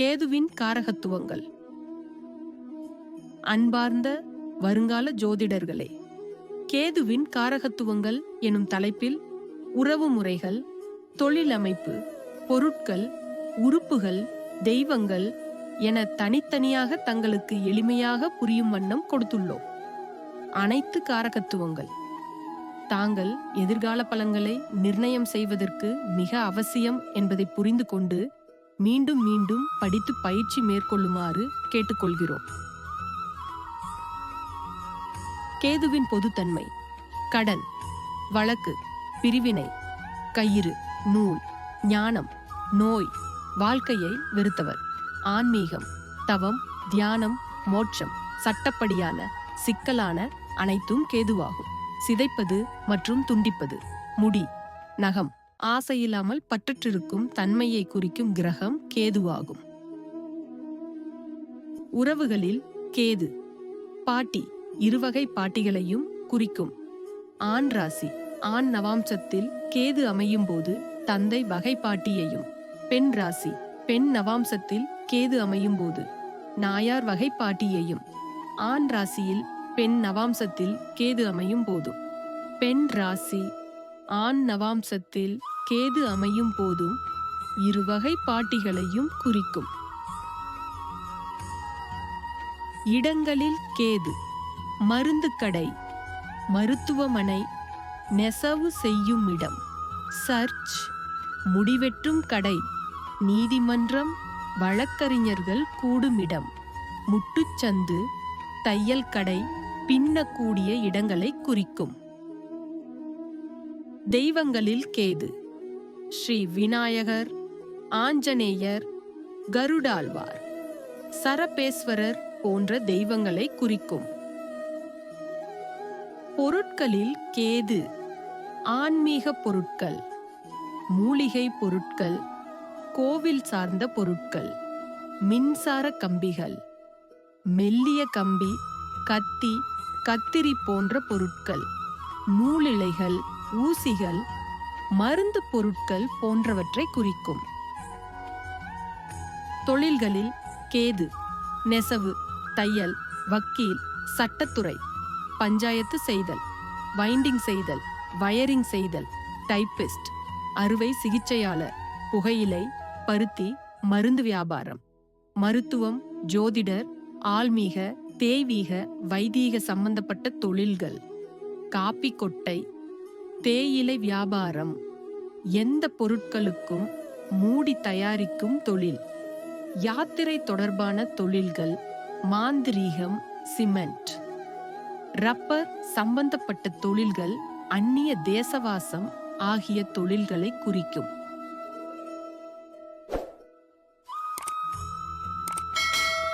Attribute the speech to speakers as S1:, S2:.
S1: கேதுவின் காரகத்துவங்கள். அன்பார்ந்த வருங்கால ஜோதிடர்களே கேதுவின் காரகத்துவங்கள் எனும் தலைப்பில் உறவு முறைகள் தொழிலமைப்பு பொருட்கள் உறுப்புகள் தெய்வங்கள் என தனித்தனியாக தங்களுக்கு எளிமையாக புரியும் வண்ணம் கொடுத்துள்ளோம். அனைத்து காரகத்துவங்கள். தாங்கள் எதிர்கால பலன்களை நிர்ணயம் செய்வதற்கு மிக அவசியம் என்பதை புரிந்து கொண்டு மீண்டும் மீண்டும் படித்து பயிற்சி மேற்கொள்ளுமாறு கேட்டுக்கொள்கிறோம். கேதுவின் பொதுத்தன்மை. கடன் வழக்கு பிரிவினை கயிறு நூல் ஞானம் நோய் வாழ்க்கையை வெறுத்தவர். ஆன்மீகம் தவம் தியானம் மோட்சம் சட்டப்படியான சிக்கலான அனைத்தும் கேதுவாகும். சிதைப்பது மற்றும் துண்டிப்பது. முடி நகம் ஆசையில்லாமல் பற்றற்றிருக்கும் தன்மையை குறிக்கும் கிரகம் கேதுவாகும். உறவுகளில் கேது பாட்டி இருவகை பாட்டிகளையும் குறிக்கும். ஆண் ராசி ஆண் நவாம்சத்தில் கேது அமையும் போது தந்தை வகை பாட்டியையும் பெண் ராசி பெண் நவாம்சத்தில் கேது அமையும் போது நாயார் வகை பாட்டியையும் ஆண் ராசியில் பெண் நவாம்சத்தில் கேது அமையும் போதும் பெண் ராசி ஆண் நவாம்சத்தில் கேது அமையும் போதும் இருவகை பாட்டிகளையும் குறிக்கும். இடங்களில் கேது மருந்து கடை மருத்துவமனை நெசவு செய்யும் இடம் சர்ச் முடிவெட்டும் கடை நீதிமன்றம் வழக்கறிஞர்கள் கூடும் இடம் முட்டுச்சந்து தையல் கடை பின்னக்கூடிய இடங்களை குறிக்கும். தெய்வங்களில் கேது ஸ்ரீ விநாயகர் ஆஞ்சநேயர் கருடாழ்வார் சரபேஸ்வரர் போன்ற தெய்வங்களை குறிக்கும். பொருட்களில் கேது ஆன்மீக பொருட்கள் மூலிகை பொருட்கள் கோவில் சார்ந்த பொருட்கள் மின்சார கம்பிகள் மெல்லிய கம்பி கத்தி கத்திரி போன்ற பொருட்கள் நூலிழைகள் ஊசிகள் மருந்து பொருட்கள் போன்றவற்றை குறிக்கும். தொழில்களில் கேது நெசவு தையல் வக்கீல் சட்டத்துறை பஞ்சாயத்து செய்தல் வைண்டிங் செய்தல் வயரிங் செய்தல் டைப்பிஸ்ட் அறுவை சிகிச்சையாளர் புகையிலை பருத்தி மருந்து வியாபாரம் மருத்துவம் ஜோதிடர் ஆல்மீக தேவீக வைதீக சம்பந்தப்பட்ட தொழில்கள் காப்பி கொட்டை தேயிலை வியாபாரம் எந்த பொருட்களுக்கும் மூடி தயாரிக்கும் தொழில். யாத்திரை தொடர்பான தொழில்கள் மாந்திரீகம் சிமெண்ட். ரப்பர் சம்பந்தப்பட்ட தொழில்கள் அந்நிய தேசவாசம் ஆகிய தொழில்களை குறிக்கும்.